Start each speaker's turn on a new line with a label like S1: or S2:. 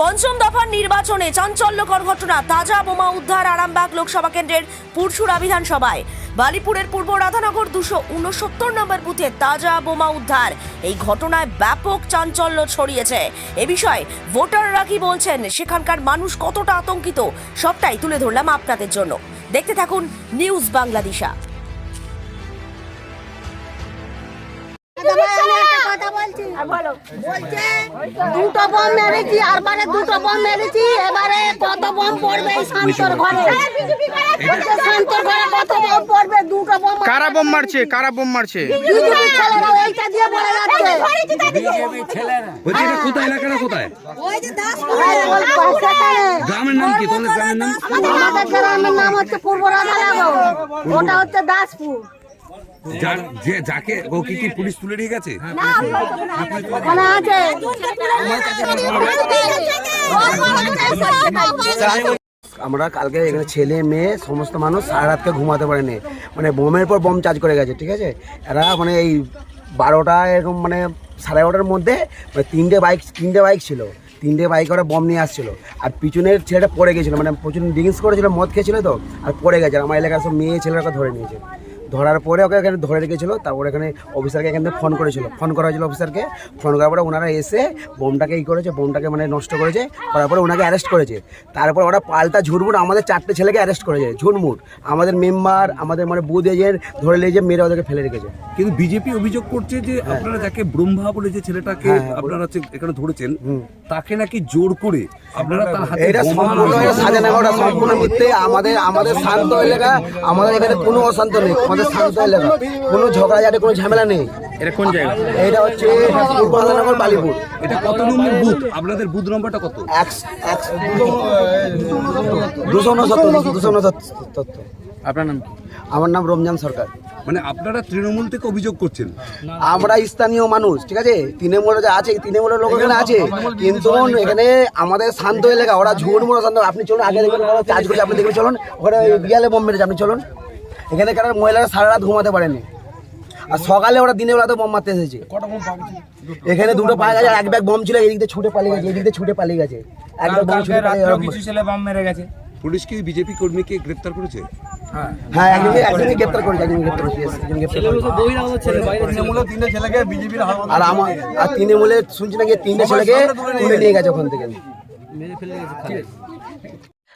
S1: পঞ্চম দফার নির্বাচনে চাঞ্চল্যকর ঘটনা। তাজা বোমা উদ্ধার আরামবাগ লোকসভা কেন্দ্রের পুরসুরা বিধানসভায়। বালিপুরের পূর্ব রাধানগর দুশো উনসত্তর নম্বর বুথে তাজা বোমা উদ্ধার। এই ঘটনায় ব্যাপক চাঞ্চল্য ছড়িয়েছে। এ বিষয়ে ভোটাররা কি বলছেন? সেখানকার মানুষ কতটা আতঙ্কিত? সবটাই তুলে ধরলাম আপনাদের জন্য। দেখতে থাকুন নিউজ বাংলাদেশা।
S2: বলছি। বলছে, দুটো বম মেরেছি আর মানে দুটো বম মেরেছি এবারে কত বম পড়বে এই শান্তর ঘরে? বলছে, শান্তর ঘরে কত বম পড়বে দুটো বম
S3: কারা বোম মারছে? কারা বোম মারছে?
S2: বিজেপি ছেলেরা এইটা দিয়ে বলে যাচ্ছে।
S4: কোথায়? এলাকাটা কোথায়?
S2: এই ওই সেখানে।
S4: গ্রামের নাম কি? তোমাদের গ্রামের নাম?
S2: আমাদের গ্রামের নাম হচ্ছে পূর্ব রাধানগর ওটা হচ্ছে দাসপুর।
S4: যে যাকে ও কি কি পুলিশ তুলে নিয়ে গেছে।
S5: আমরা কালকে এখানে ছেলে মেয়ে সমস্ত মানুষ সারা রাতকে ঘুমাতে পারেনি। মানে বোমের পর বোম চার্জ করে গেছে ঠিক আছে? এরা মানে এই বারোটা এরকম মানে সাড়ে এগারোটার মধ্যে মানে তিনটে বাইক তিনটে বাইক ছিল। তিনটে বাইক ওরা বম নিয়ে আসছিল। আর পিছনের ছেলেটা পড়ে গেছিল মানে প্রচুর ড্রিঙ্কস করেছিল মদ খেয়েছিল তো আর পড়ে গেছে। আমার এলাকার সব মেয়ে ছেলেরা ধরে নিয়েছে। ধরার পরে ওকে এখানে ধরে রেখেছিল তারপরে এখানে অফিসারকে এখান থেকে ফোন করেছিল। ফোন করা হয়েছিল অফিসারকে ফোন করার পরে ওনারা এসে বোমটাকে ই করেছে বোমটাকে মানে নষ্ট করেছে করার পরে ওনাকে অ্যারেস্ট করেছে। তারপর ওরা পাল্টা ঝুটমুট আমাদের চারটে ছেলেকে অ্যারেস্ট করেছে ঝুটমুট আমাদের মেম্বার আমাদের মানে বুথ এজেন্ট ধরে নিয়ে মেরে ওদেরকে ফেলে রেখেছে।
S4: কিন্তু বিজেপি অভিযোগ করছে যে আপনারা যাকে ব্রহ্মা বলে যে ছেলেটাকে
S5: হ্যাঁ, হ্যাঁ,
S4: আপনারা এখানে ধরেছেন তাকে নাকি জোর করে আপনারা তার হাতে
S5: এটা সম্পূর্ণ সাজানো সম্পূর্ণ মিথ্যে। আমাদের আমাদের শান্ত এলাকা আমাদের এখানে কোনো অশান্ত নেই। আমাদের শান্ত এলাকা। কোনো ঝগড়াঝাটি কোনো ঝামেলা নেই।
S3: এটা কোন জায়গা?
S5: এটা হচ্ছে পূর্ব বালিপুর।
S4: এটা কত নম্বর বুথ? আপনাদের বুথ নম্বরটা কত?
S5: দুশো উনসত্তর দুশো উনসত্তর।
S3: আপনার নাম
S5: আমার নাম রমজান সরকার।
S4: মানে আপনারা তৃণমূল থেকে অভিযোগ করছেন?
S5: আমরা স্থানীয় মানুষ ঠিক আছে? তৃণমূলে যা আছে তৃণমূলের লোক এখানে আছে। কিন্তু এখানে আমাদের শান্ত এলাকা ওরা ঝুড় মুড়ো শান্ত। আপনি চলুন আগে দেখবেন চার্জ করছে আপনি দেখবেন চলুন। ওখানে বিয়ালে বোম মেরেছে আপনি চলুন। এখানে কারণ মহিলারা সারা রাত ঘুমাতে পারেনি। আর সকালে ওরা দিনের বেলাতে বোম মারতে এসেছে। এখানে দুটো পাওয়া গেছে আর এক ব্যাগ বোম ছিল এদিক দিয়ে ছুটে পালিয়ে গেছে এদিক দিয়ে ছুটে পালিয়ে গেছে। এক ব্যাগ বোম ছুটে পালিয়ে গেছে।
S4: পুলিশ কি বিজেপি কর্মীকে গ্রেফতার করেছে?
S5: হ্যাঁ। একজনকে একজনকে গ্রেপ্তার করেছে একজনকে করেছে। আর আমার আর তৃণমূলে শুনছি নাকি তিনটে ছেলেকে তুলে নিয়ে গেছে। ওখান থেকে।